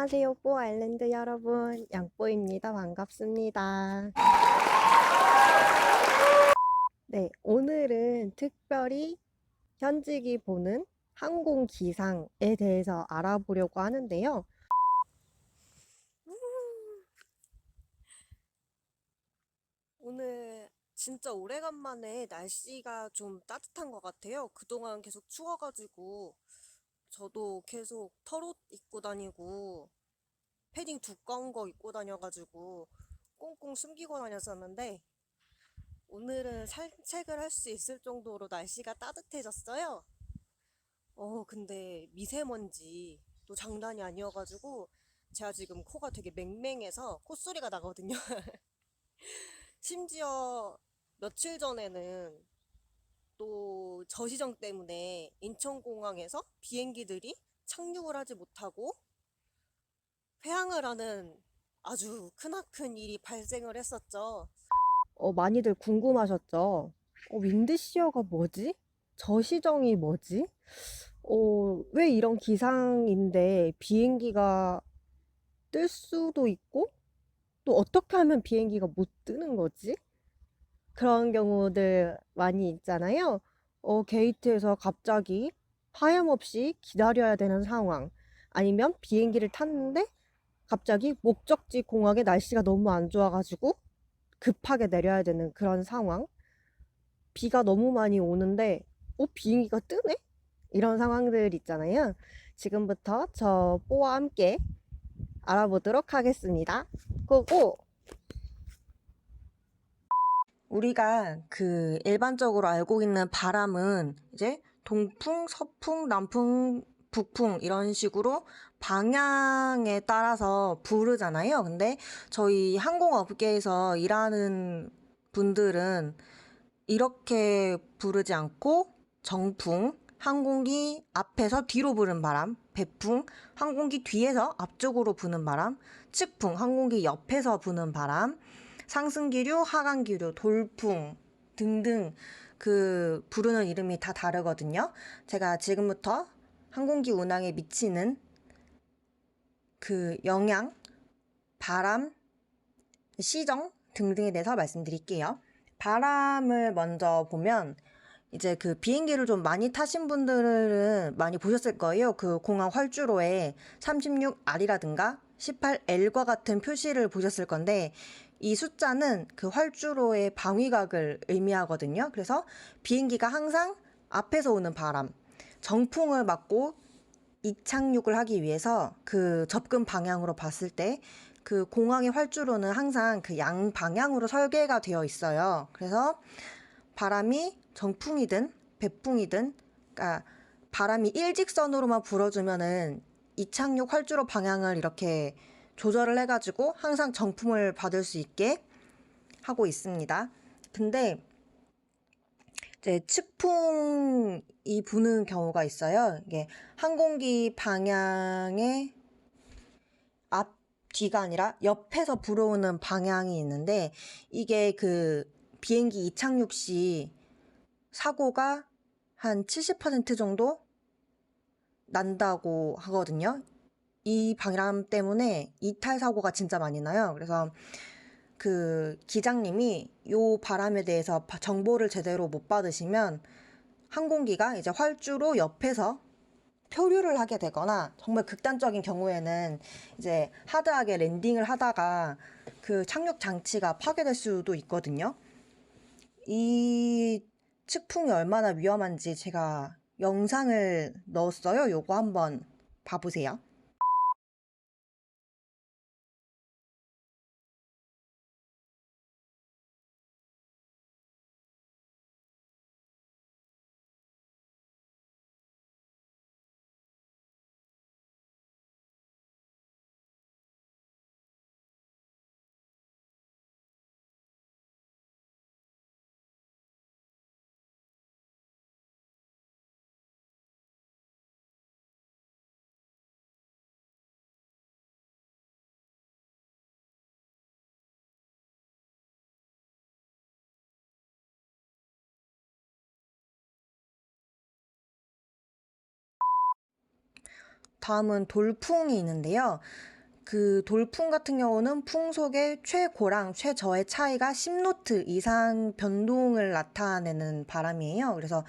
안녕하세요, 뽀 아일랜드 여러분. 양뽀입니다. 반갑습니다. 네, 오늘은 특별히 현직이 보는 항공 기상에 대해서 알아보려고 하는데요. 오늘 진짜 오래간만에 날씨가 좀 따뜻한 것 같아요. 그동안 계속 추워가지고 저도 계속 털옷 입고 다니고 패딩 두꺼운 거 입고 다녀가지고 꽁꽁 숨기고 다녔었는데 오늘은 산책을 할 수 있을 정도로 날씨가 따뜻해졌어요. 어, 근데 미세먼지 또 장난이 아니어가지고 제가 지금 코가 되게 맹맹해서 콧소리가 나거든요. 심지어 며칠 전에는 또 저시정 때문에 인천공항에서 비행기들이 착륙을 하지 못하고 회항을 하는 아주 크나큰 일이 발생을 했었죠. 어, 많이들 궁금하셨죠? 어, 윈드시어가 뭐지? 저시정이 뭐지? 어, 왜 이런 기상인데 비행기가 뜰 수도 있고 또 어떻게 하면 비행기가 못 뜨는 거지? 그런 경우들 많이 있잖아요. 어, 게이트에서 갑자기 하염없이 기다려야 되는 상황. 아니면 비행기를 탔는데 갑자기 목적지 공항에 날씨가 너무 안 좋아가지고 급하게 내려야 되는 그런 상황. 비가 너무 많이 오는데, 어, 비행기가 뜨네? 이런 상황들 있잖아요. 지금부터 저 뽀와 함께 알아보도록 하겠습니다. 고고! 우리가 그 일반적으로 알고 있는 바람은 이제 동풍, 서풍, 남풍, 북풍 이런 식으로 방향에 따라서 부르잖아요. 근데 저희 항공업계에서 일하는 분들은 이렇게 부르지 않고 정풍, 항공기 앞에서 뒤로 부는 바람, 배풍, 항공기 뒤에서 앞쪽으로 부는 바람, 측풍, 항공기 옆에서 부는 바람, 상승기류, 하강기류, 돌풍 등등 그 부르는 이름이 다 다르거든요. 제가 지금부터 항공기 운항에 미치는 그 영향, 바람, 시정 등등에 대해서 말씀드릴게요. 바람을 먼저 보면 이제 그 비행기를 좀 많이 타신 분들은 많이 보셨을 거예요. 그 공항 활주로에 36R이라든가 18L과 같은 표시를 보셨을 건데 이 숫자는 그 활주로의 방위각을 의미하거든요. 그래서 비행기가 항상 앞에서 오는 바람, 정풍을 맞고 이착륙을 하기 위해서 그 접근 방향으로 봤을 때 그 공항의 활주로는 항상 그 양 방향으로 설계가 되어 있어요. 그래서 바람이 정풍이든 배풍이든 그러니까 바람이 일직선으로만 불어주면은 이착륙 활주로 방향을 이렇게 조절을 해가지고 항상 정품을 받을 수 있게 하고 있습니다. 근데 이제 측풍이 부는 경우가 있어요. 이게 항공기 방향의 앞 뒤가 아니라 옆에서 불어오는 방향이 있는데 이게 그 비행기 이착륙 시 사고가 한 70% 정도 난다고 하거든요. 이 바람 때문에 이탈 사고가 진짜 많이 나요. 그래서 그 기장님이 요 바람에 대해서 바- 정보를 제대로 못 받으시면 항공기가 이제 활주로 옆에서 표류를 하게 되거나 정말 극단적인 경우에는 이제 하드하게 랜딩을 하다가 그 착륙 장치가 파괴될 수도 있거든요. 이 측풍이 얼마나 위험한지 제가 영상을 넣었어요. 요거 한번 봐보세요. 다음은 돌풍이 있는데요. 그 돌풍 같은 경우는 풍속의 최고랑 최저의 차이가 10노트 이상 변동을 나타내는 바람이에요. 그래서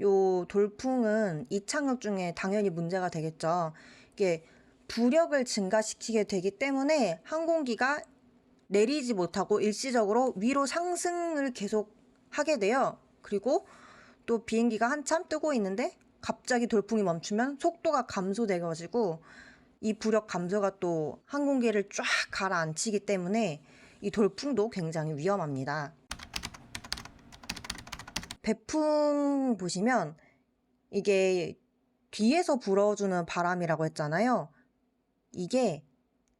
요 돌풍은 이착륙 중에 당연히 문제가 되겠죠. 이게 부력을 증가시키게 되기 때문에 항공기가 내리지 못하고 일시적으로 위로 상승을 계속 하게 돼요. 그리고 또 비행기가 한참 뜨고 있는데 갑자기 돌풍이 멈추면 속도가 감소돼 가지고 이 부력 감소가 또 항공기를 쫙 가라앉히기 때문에 이 돌풍도 굉장히 위험합니다. 배풍 보시면 이게 뒤에서 불어주는 바람이라고 했잖아요. 이게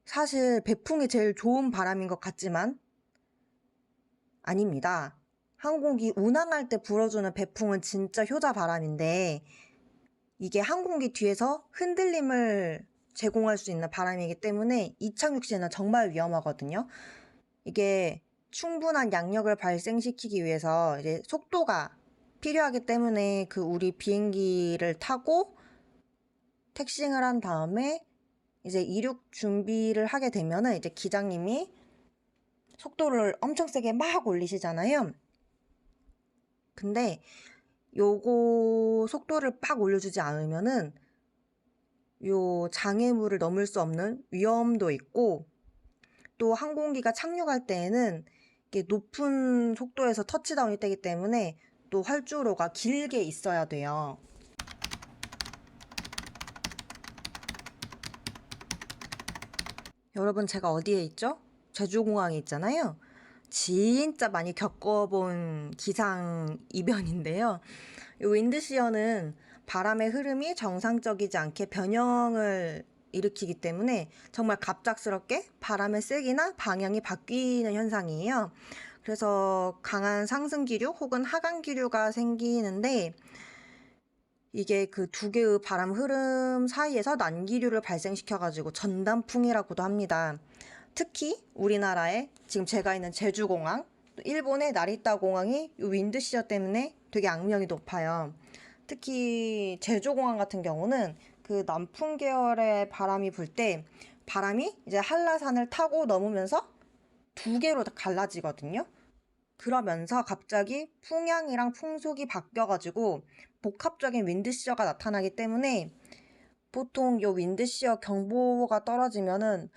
사실 배풍이 제일 좋은 바람인 것 같지만 아닙니다. 항공기 운항할 때 불어주는 배풍은 진짜 효자 바람인데 이게 항공기 뒤에서 흔들림을 제공할 수 있는 바람이기 때문에 이착륙 시에는 정말 위험하거든요. 이게 충분한 양력을 발생시키기 위해서 이제 속도가 필요하기 때문에 그 우리 비행기를 타고 택싱을 한 다음에 이제 이륙 준비를 하게 되면은 이제 기장님이 속도를 엄청 세게 막 올리시잖아요. 근데 요거 속도를 빡 올려주지 않으면은 요 장애물을 넘을 수 없는 위험도 있고 또 항공기가 착륙할 때에는 이게 높은 속도에서 터치다운이 되기 때문에 또 활주로가 길게 있어야 돼요. 여러분 제가 어디에 있죠? 제주공항에 있잖아요. 진짜 많이 겪어본 기상 이변인데요. 이 윈드시어는 바람의 흐름이 정상적이지 않게 변형을 일으키기 때문에 정말 갑작스럽게 바람의 세기나 방향이 바뀌는 현상이에요. 그래서 강한 상승 기류 혹은 하강 기류가 생기는데 이게 그 두 개의 바람 흐름 사이에서 난기류를 발생시켜가지고 전단풍이라고도 합니다. 특히 우리나라에 지금 제가 있는 제주공항, 또 일본의 나리타 공항이 이 윈드시어 때문에 되게 악명이 높아요. 특히 제주공항 같은 경우는 그 남풍 계열의 바람이 불 때 바람이 이제 한라산을 타고 넘으면서 두 개로 다 갈라지거든요. 그러면서 갑자기 풍향이랑 풍속이 바뀌어가지고 복합적인 윈드시어가 나타나기 때문에 보통 요 윈드시어 경보가 떨어지면은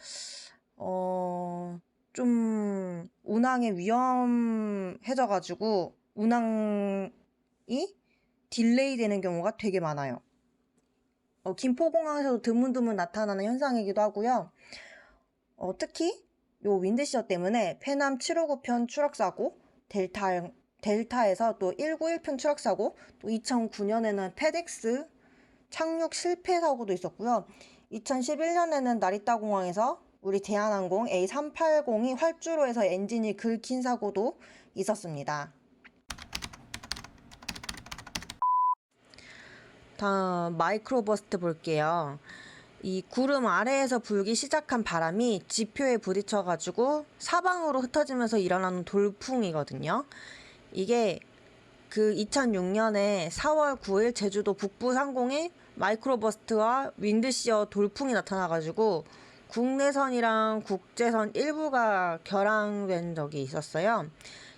어, 좀 운항에 위험해져가지고 운항이 딜레이 되는 경우가 되게 많아요. 어, 김포공항에서도 드문드문 나타나는 현상이기도 하고요. 어, 특히 요 윈드시어 때문에 페남 759편 추락사고, 델타, 델타에서 또 191편 추락사고, 또 2009년에는 페덱스 착륙 실패 사고도 있었고요. 2011년에는 나리타 공항에서 우리 대한항공 A380이 활주로에서 엔진이 긁힌 사고도 있었습니다. 다음 마이크로버스트 볼게요. 이 구름 아래에서 불기 시작한 바람이 지표에 부딪혀가지고 사방으로 흩어지면서 일어나는 돌풍이거든요. 이게 그 2006년에 4월 9일 제주도 북부 상공에 마이크로버스트와 윈드시어 돌풍이 나타나가지고 국내선이랑 국제선 일부가 결항된 적이 있었어요.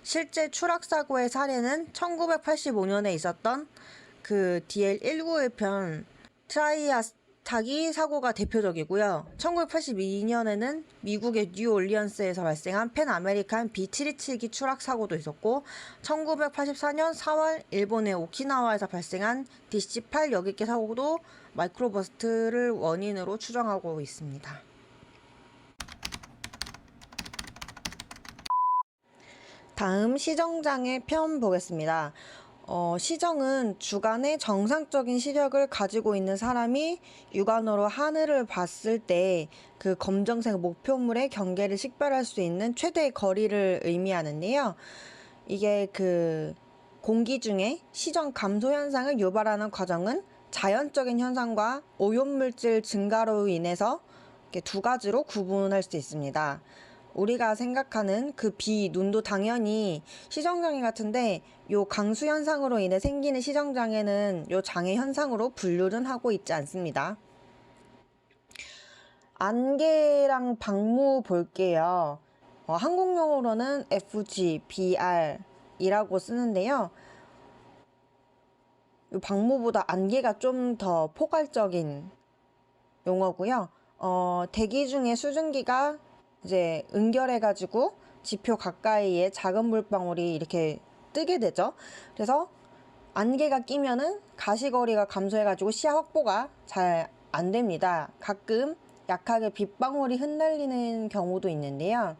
실제 추락 사고의 사례는 1985년에 있었던 그 DL191편 트라이아스타기 사고가 대표적이고요. 1982년에는 미국의 뉴올리언스에서 발생한 펜 아메리칸 B727기 추락 사고도 있었고 1984년 4월 일본의 오키나와에서 발생한 DC8 여객기 사고도 마이크로버스트를 원인으로 추정하고 있습니다. 다음 시정장의 편 보겠습니다. 어, 시정은 주간에 정상적인 시력을 가지고 있는 사람이 육안으로 하늘을 봤을 때 그 검정색 목표물의 경계를 식별할 수 있는 최대의 거리를 의미하는데요. 이게 그 공기 중에 시정 감소 현상을 유발하는 과정은 자연적인 현상과 오염물질 증가로 인해서 이렇게 두 가지로 구분할 수 있습니다. 우리가 생각하는 그 비, 눈도 당연히 시정장애 같은데 요 강수 현상으로 인해 생기는 시정장애는 요 장애 현상으로 분류는 하고 있지 않습니다. 안개랑 방무 볼게요. 어, 한국 용어로는 FGBR이라고 쓰는데요. 이 방무보다 안개가 좀 더 포괄적인 용어고요. 어, 대기 중에 수증기가 이제 응결해가지고 지표 가까이에 작은 물방울이 이렇게 뜨게 되죠. 그래서 안개가 끼면은 가시거리가 감소해가지고 시야 확보가 잘 안 됩니다. 가끔 약하게 빗방울이 흩날리는 경우도 있는데요.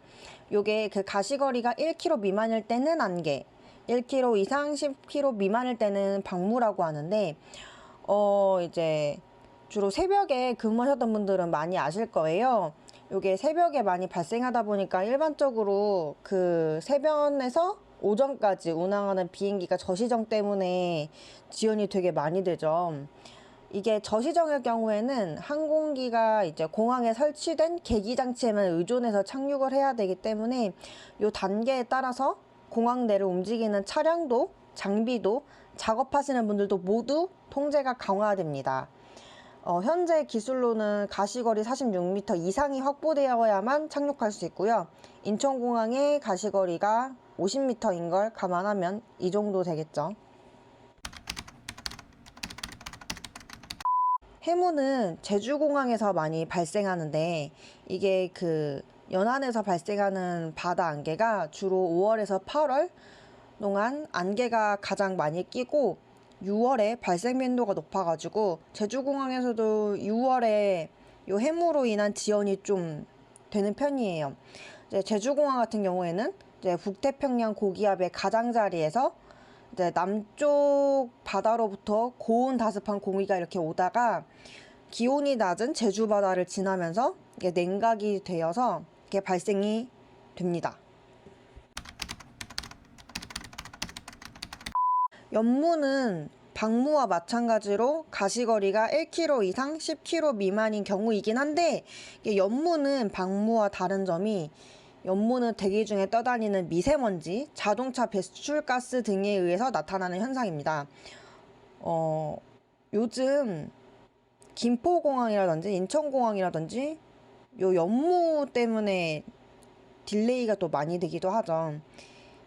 요게 그 가시거리가 1km 미만일 때는 안개, 1km 이상 10km 미만일 때는 방무라고 하는데, 어, 이제 주로 새벽에 근무하셨던 분들은 많이 아실 거예요. 요게 새벽에 많이 발생하다 보니까 일반적으로 그 새변에서 오전까지 운항하는 비행기가 저시정 때문에 지연이 되게 많이 되죠. 이게 저시정일 경우에는 항공기가 이제 공항에 설치된 계기 장치에만 의존해서 착륙을 해야 되기 때문에 요 단계에 따라서 공항 내를 움직이는 차량도 장비도 작업하시는 분들도 모두 통제가 강화됩니다. 어, 현재 기술로는 가시거리 46m 이상이 확보되어야만 착륙할 수 있고요. 인천공항의 가시거리가 50m인 걸 감안하면 이 정도 되겠죠. 해무는 제주공항에서 많이 발생하는데 이게 그 연안에서 발생하는 바다 안개가 주로 5월에서 8월 동안 안개가 가장 많이 끼고 6월에 발생 빈도가 높아가지고 제주공항에서도 6월에 요 해무로 인한 지연이 좀 되는 편이에요. 이제 제주공항 같은 경우에는 이제 북태평양 고기압의 가장자리에서 이제 남쪽 바다로부터 고온 다습한 공기가 이렇게 오다가 기온이 낮은 제주 바다를 지나면서 이게 냉각이 되어서 이게 발생이 됩니다. 연무는 방무와 마찬가지로 가시거리가 1km 이상 10km 미만인 경우이긴 한데 연무는 방무와 다른 점이 연무는 대기 중에 떠다니는 미세먼지, 자동차 배출가스 등에 의해서 나타나는 현상입니다. 어, 요즘 김포공항이라든지 인천공항이라든지 요 연무 때문에 딜레이가 또 많이 되기도 하죠.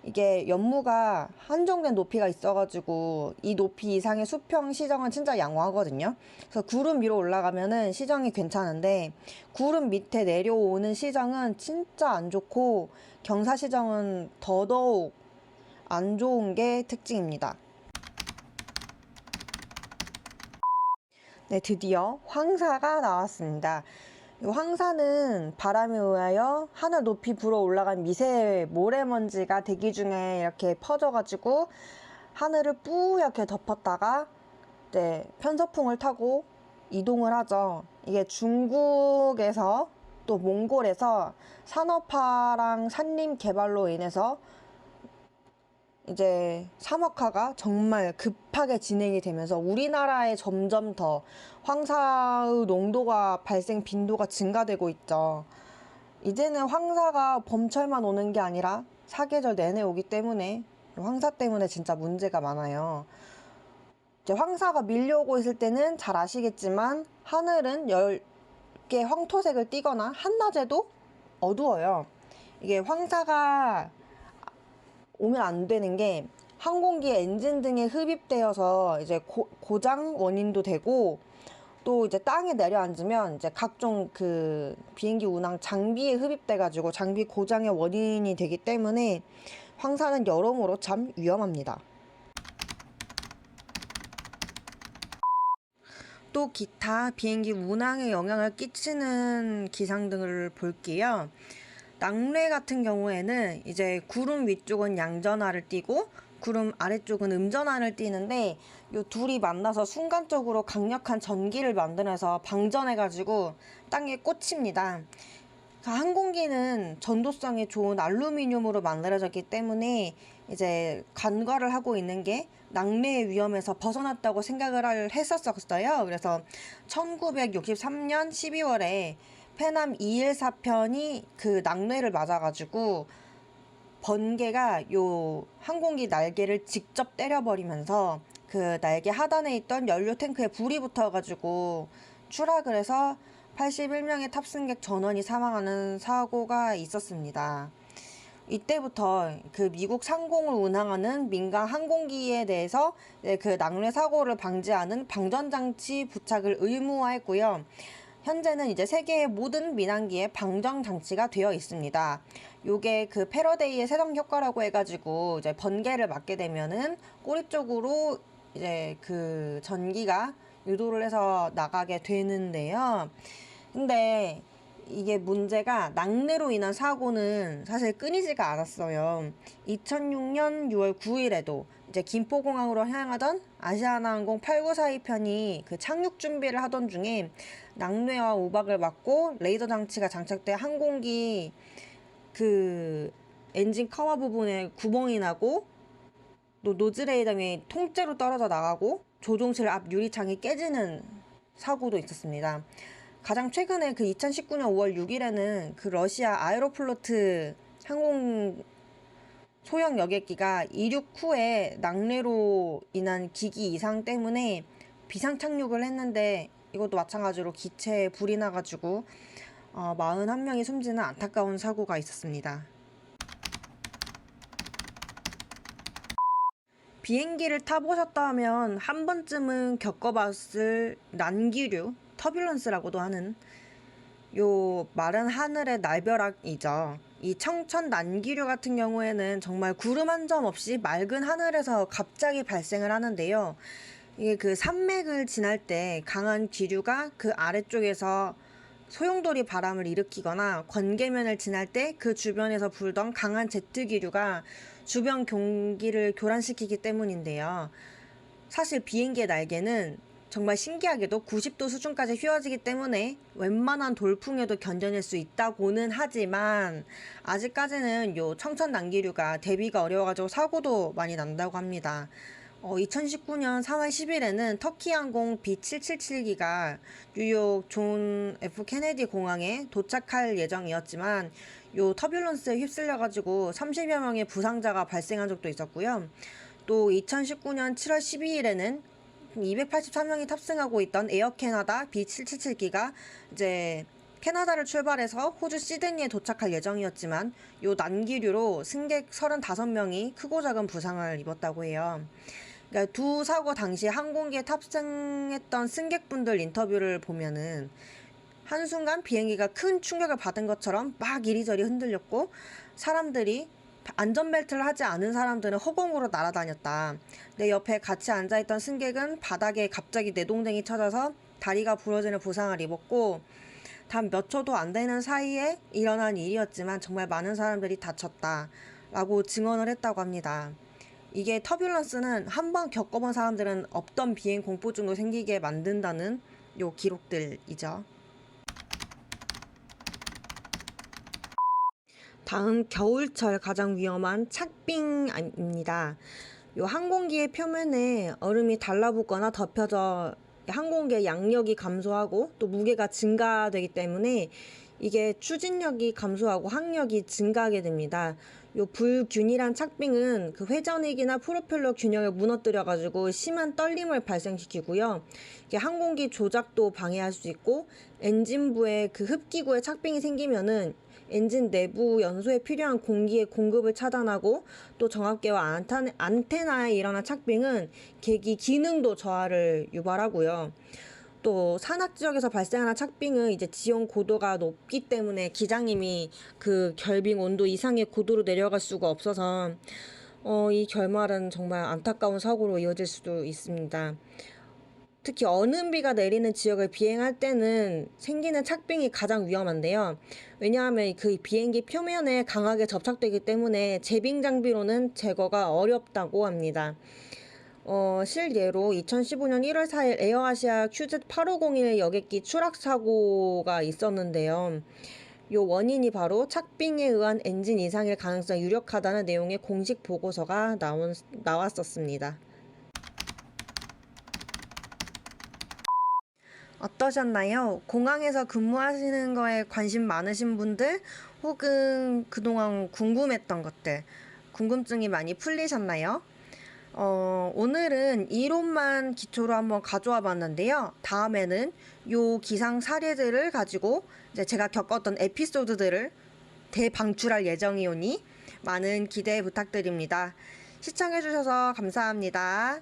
이게 연무가 한정된 높이가 있어가지고 이 높이 이상의 수평 시정은 진짜 양호하거든요. 그래서 구름 위로 올라가면은 시정이 괜찮은데 구름 밑에 내려오는 시정은 진짜 안 좋고 경사 시정은 더더욱 안 좋은 게 특징입니다. 네, 드디어 황사가 나왔습니다. 이 황사는 바람에 의하여 하늘 높이 불어 올라간 미세 모래먼지가 대기 중에 이렇게 퍼져가지고 하늘을 뿌옇게 덮었다가 네, 편서풍을 타고 이동을 하죠. 이게 중국에서 또 몽골에서 산업화랑 산림 개발로 인해서 이제 산업화가 정말 급하게 진행이 되면서 우리나라에 점점 더 황사의 농도가 발생 빈도가 증가되고 있죠. 이제는 황사가 봄철만 오는 게 아니라 사계절 내내 오기 때문에 황사 때문에 진짜 문제가 많아요. 이제 황사가 밀려오고 있을 때는 잘 아시겠지만 하늘은 얇게 황토색을 띠거나 한낮에도 어두워요. 이게 황사가 오면 안 되는 게 항공기 엔진 등에 흡입되어서 이제 고, 고장 원인도 되고 또 이제 땅에 내려앉으면 이제 각종 그 비행기 운항 장비에 흡입돼 가지고 장비 고장의 원인이 되기 때문에 황사는 여러모로 참 위험합니다. 또 기타 비행기 운항에 영향을 끼치는 기상 등을 볼게요. 낙뢰 같은 경우에는 이제 구름 위쪽은 양전하를 띠고 구름 아래쪽은 음전하를 띠는데 요 둘이 만나서 순간적으로 강력한 전기를 만들어서 방전해가지고 땅에 꽂힙니다. 그 항공기는 전도성이 좋은 알루미늄으로 만들어졌기 때문에 이제 간과를 하고 있는 게 낙뢰의 위험에서 벗어났다고 생각을 했었었어요. 그래서 1963년 12월에 페남 214편이 그 낙뢰를 맞아가지고 번개가 요 항공기 날개를 직접 때려버리면서 그 날개 하단에 있던 연료 탱크에 불이 붙어가지고 추락을 해서 81명의 탑승객 전원이 사망하는 사고가 있었습니다. 이때부터 그 미국 상공을 운항하는 민간 항공기에 대해서 이제 그 낙뢰 사고를 방지하는 방전장치 부착을 의무화했고요. 현재는 이제 세계의 모든 민항기에 방전 장치가 되어 있습니다. 요게 그 패러데이의 세정 효과라고 해가지고 이제 번개를 맞게 되면은 꼬리 쪽으로 이제 그 전기가 유도를 해서 나가게 되는데요. 근데 이게 문제가 낙뢰로 인한 사고는 사실 끊이지가 않았어요. 2006년 6월 9일에도 이제 김포공항으로 향하던 아시아나항공 8942 편이 그 착륙 준비를 하던 중에 낙뢰와 우박을 맞고 레이더 장치가 장착된 항공기 그 엔진 커버 부분에 구멍이 나고 또 노즐레이더이 통째로 떨어져 나가고 조종실 앞 유리창이 깨지는 사고도 있었습니다. 가장 최근에 그 2019년 5월 6일에는 그 러시아 아에로플로트 항공 소형 여객기가 이륙 후에 낙뢰로 인한 기기 이상 때문에 비상 착륙을 했는데 이것도 마찬가지로 기체에 불이 나가지고 어, 41명이 숨지는 안타까운 사고가 있었습니다. 비행기를 타보셨다면 한 번쯤은 겪어봤을 난기류, 터뷸런스라고도 하는 요 마른 하늘의 날벼락이죠. 이 청천 난기류 같은 경우에는 정말 구름 한 점 없이 맑은 하늘에서 갑자기 발생을 하는데요. 이게 그 산맥을 지날 때 강한 기류가 그 아래쪽에서 소용돌이 바람을 일으키거나 번개면을 지날 때 그 주변에서 불던 강한 제트 기류가 주변 공기를 교란시키기 때문인데요. 사실 비행기의 날개는 정말 신기하게도 90도 수준까지 휘어지기 때문에 웬만한 돌풍에도 견뎌낼 수 있다고는 하지만 아직까지는 요 청천 난기류가 대비가 어려워가지고 사고도 많이 난다고 합니다. 어, 2019년 4월 10일에는 터키 항공 B777기가 뉴욕 존 F 케네디 공항에 도착할 예정이었지만 요 터뷸런스에 휩쓸려 가지고 30여 명의 부상자가 발생한 적도 있었고요. 또 2019년 7월 12일에는 283명이 탑승하고 있던 에어 캐나다 B777기가 이제 캐나다를 출발해서 호주 시드니에 도착할 예정이었지만 요 난기류로 승객 35명이 크고 작은 부상을 입었다고 해요. 그러니까 두 사고 당시 항공기에 탑승했던 승객분들 인터뷰를 보면은 한순간 비행기가 큰 충격을 받은 것처럼 막 이리저리 흔들렸고 사람들이 안전벨트를 하지 않은 사람들은 허공으로 날아다녔다. 내 옆에 같이 앉아있던 승객은 바닥에 갑자기 내동댕이 쳐져서 다리가 부러지는 부상을 입었고 단 몇 초도 안 되는 사이에 일어난 일이었지만 정말 많은 사람들이 다쳤다. 라고 증언을 했다고 합니다. 이게 터뷸런스는 한 번 겪어본 사람들은 없던 비행 공포증도 생기게 만든다는 요 기록들이죠. 다음 겨울철 가장 위험한 착빙입니다. 요 항공기의 표면에 얼음이 달라붙거나 덮여져 항공기의 양력이 감소하고 또 무게가 증가되기 때문에 이게 추진력이 감소하고 항력이 증가하게 됩니다. 요 불균일한 착빙은 그 회전익이나 프로펠러 균형을 무너뜨려 가지고 심한 떨림을 발생시키고요. 이게 항공기 조작도 방해할 수 있고 엔진부에 그 흡기구에 착빙이 생기면은 엔진 내부 연소에 필요한 공기의 공급을 차단하고 또 안테나, 안테나에 일어난 착빙은 계기 기능도 저하를 유발하고요. 또 산악 지역에서 발생하는 착빙은 이제 지온 고도가 높기 때문에 기장님이 그 결빙 온도 이상의 고도로 내려갈 수가 없어서 어, 이 결말은 정말 안타까운 사고로 이어질 수도 있습니다. 특히 얼음비가 내리는 지역을 비행할 때는 생기는 착빙이 가장 위험한데요. 왜냐하면 그 비행기 표면에 강하게 접착되기 때문에 제빙 장비로는 제거가 어렵다고 합니다. 어, 실예로 2015년 1월 4일 에어아시아 QZ8501 여객기 추락 사고가 있었는데요. 요 원인이 바로 착빙에 의한 엔진 이상일 가능성이 유력하다는 내용의 공식 보고서가 나온, 나왔었습니다. 어떠셨나요? 공항에서 근무하시는 거에 관심 많으신 분들 혹은 그동안 궁금했던 것들, 궁금증이 많이 풀리셨나요? 어, 오늘은 이론만 기초로 한번 가져와 봤는데요. 다음에는 요 기상 사례들을 가지고 이제 제가 겪었던 에피소드들을 대방출할 예정이오니 많은 기대 부탁드립니다. 시청해주셔서 감사합니다.